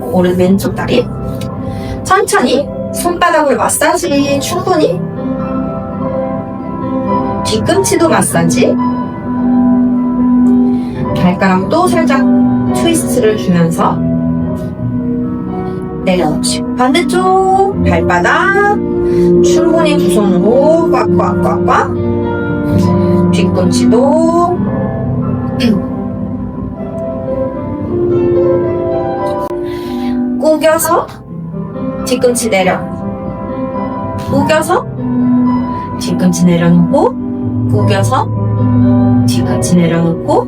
오른 왼쪽 다리. 천천히 손바닥으로 마사지 충분히. 뒤꿈치도 마사지. 발가락도 살짝 트위스트를 주면서 내려놓으시고 반대쪽 발바닥 충분히 두 손으로 꽉꽉꽉꽉 뒤꿈치도 구겨서 뒤꿈치 내려 구겨서 뒤꿈치 내려놓고 구겨서 뒤꿈치 내려놓고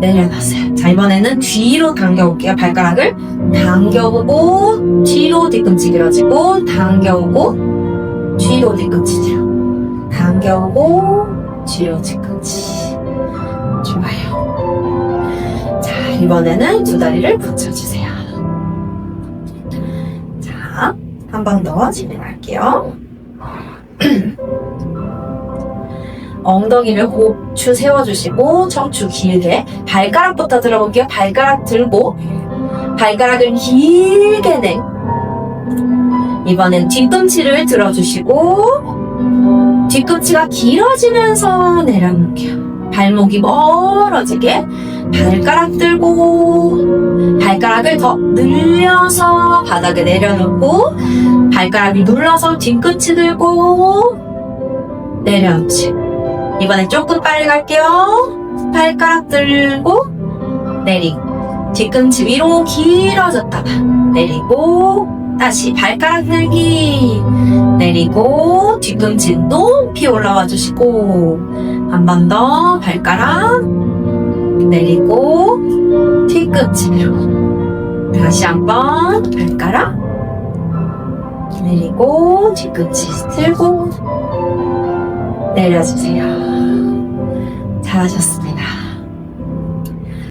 내려놨어요. 자 이번에는 뒤로 당겨올게요. 발가락을 당겨오고 뒤로 뒤꿈치 길어지고 당겨오고 뒤로 뒤꿈치 뒤로 당겨오고 뒤로 뒤꿈치 좋아요. 자 이번에는 두 다리를 붙여주세요. 자한번더 진행할게요. 엉덩이를 고추 세워주시고 척추 길게 발가락부터 들어볼게요. 발가락 들고 발가락을 길게 내. 이번엔 뒤꿈치를 들어주시고 뒤꿈치가 길어지면서 내려놓을게요. 발목이 멀어지게 발가락 들고 발가락을 더 늘려서 바닥에 내려놓고 발가락을 눌러서 뒤꿈치 들고 내려놓지. 이번엔 조금 빨리 갈게요. 발가락 들고 내리고 뒤꿈치 위로 길어졌다가 내리고 다시 발가락 들기 내리고 뒤꿈치 높이 올라와 주시고 한 번 더 발가락 내리고 뒤꿈치 위로 다시 한번 발가락 내리고 뒤꿈치 들고 내려주세요. 잘하셨습니다.